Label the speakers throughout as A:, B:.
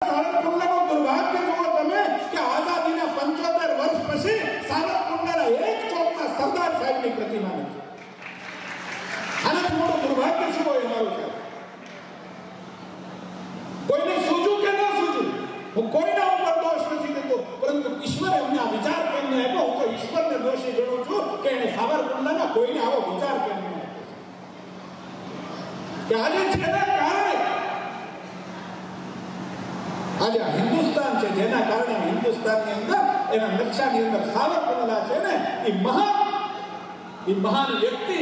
A: સાવરકુંડલાનો દુર્ભાગ્ય જુઓ તમે કે આઝાદીના 75 વર્ષ પછી સાવરકુંડલાના એક ચોકમાં સરદાર સાહેબની પ્રતિમા નથી આનાથી મોટું દુર્ભાગ્ય શું હોય મારું સાહેબ કોઈને સૂઝું કે ન સૂજું હું કોઈના ઉપર દોષ નથી દેતો પરંતુ ઈશ્વરે અમને વિચાર કેમ ન આપ્યો હું તો ઈશ્વરને દોષી ગણું છું કે એને કોઈને આવો વિચાર કેમ કે આજે આજે આ હિન્દુસ્તાન છે, જેના કારણે હિન્દુસ્તાનની અંદર એના નકશાની અંદર સાવરકુંડલા છે ને એ મહાન એ મહાન વ્યક્તિ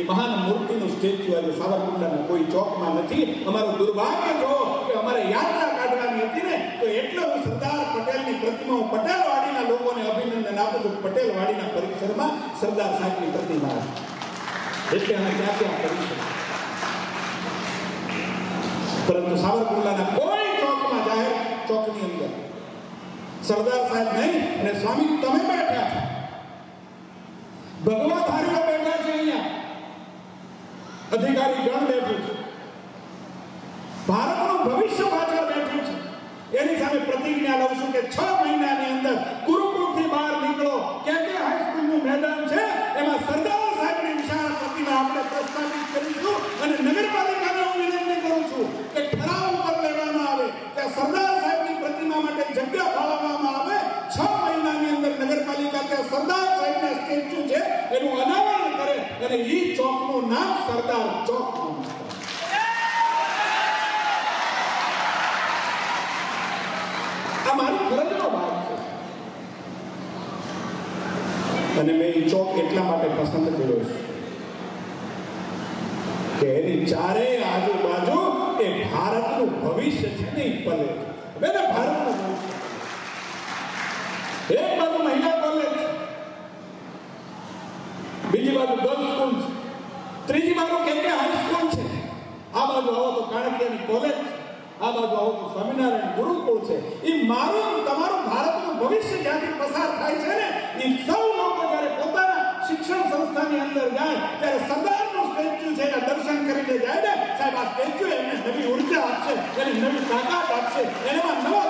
A: એ મહાન મૂર્તિનું સ્ટેચ્યુ આજે સાવરકુંડલાના કોઈ ચોકમાં નથી. અમારું દુર્ભાગ્ય જો કે અમારે યાત્રા કાઢવાની હતી ને, તો એટલો હું સરદાર પટેલની પ્રતિમા હું પટેલ વાડીના લોકોને અભિનંદન આપું છું પટેલ વાડીના પરિસરમાં સરદાર સાહેબની પ્રતિમા એટલે અમે ક્યાં ક્યાં કરી પરંતુ સાવરકુંડલાના કોઈ ચોકની અંદર સરદાર સાહેબ નહીં, અને સ્વામી, તમે બેઠા. છો ભગવાન ધારીઓ બેઠા છે અહીંયા. અધિકારી ગણ બેઠું છે. ભારતનું ભવિષ્ય પાછળ બેઠું છે. એની સામે પ્રતિજ્ઞા લઉં છું કે છ મહિનાની અંદર ગુરુકુળથી બહાર નીકળો ક્યાં કે હાઈસ્કૂલનું મેદાન છે એમાં સરદાર સાહેબની વિશાળ પ્રતિમા આપણે પ્રસ્થાપિત કરીશું અને નગરપાલિકાને હું વિનંતી કરું છું કે ઠરાવ ઉપર લેવામાં આવે કે સરદાર સાહેબની પ્રતિમા માટે જગ્યા ફાળવવામાં આવે છ મહિનાની અંદર નગરપાલિકા ત્યાં સરદાર સાહેબના સ્ટેચ્યુ છે, એનું અનાવરણ કરે અને એ ચોકનું નામ સરદાર ચોક આ મારી અને મેં એ ચોક એટલા માટે પસંદ કર્યો છે કે એની ચારેય આજુબાજુ એ ભારતનું ભવિષ્ય છે ને એ પલે. બેને ભારતનું ભવિષ્ય એક બાજુ મહિલા કોલેજ છે બીજી બાજુ ગર્લ્સ સ્કૂલ છે. ત્રીજી બાજુ કેકે હાઈસ્કૂલ છે? આ બાજુ આવો તો કાણકિયાની કોલેજ આ બાજુ આવો તો સ્વામિનારાયણ ગુરુકુળ છે. એ મારું તમારું ભારતનું ભવિષ્ય જ્યાંથી પસાર થાય છે ને, એ સૌ લોકો જ્યારે પોતાના શિક્ષણ સંસ્થાની અંદર જાય, ત્યારે સરદારનું સ્ટેચ્યુ છે, એના દર્શન કરીને જાય ને, સાહેબ, આ સ્ટેચ્યુ એમને નવી ઊર્જા આપશે, એની નવી તાકાત આપશે એનામાં નવો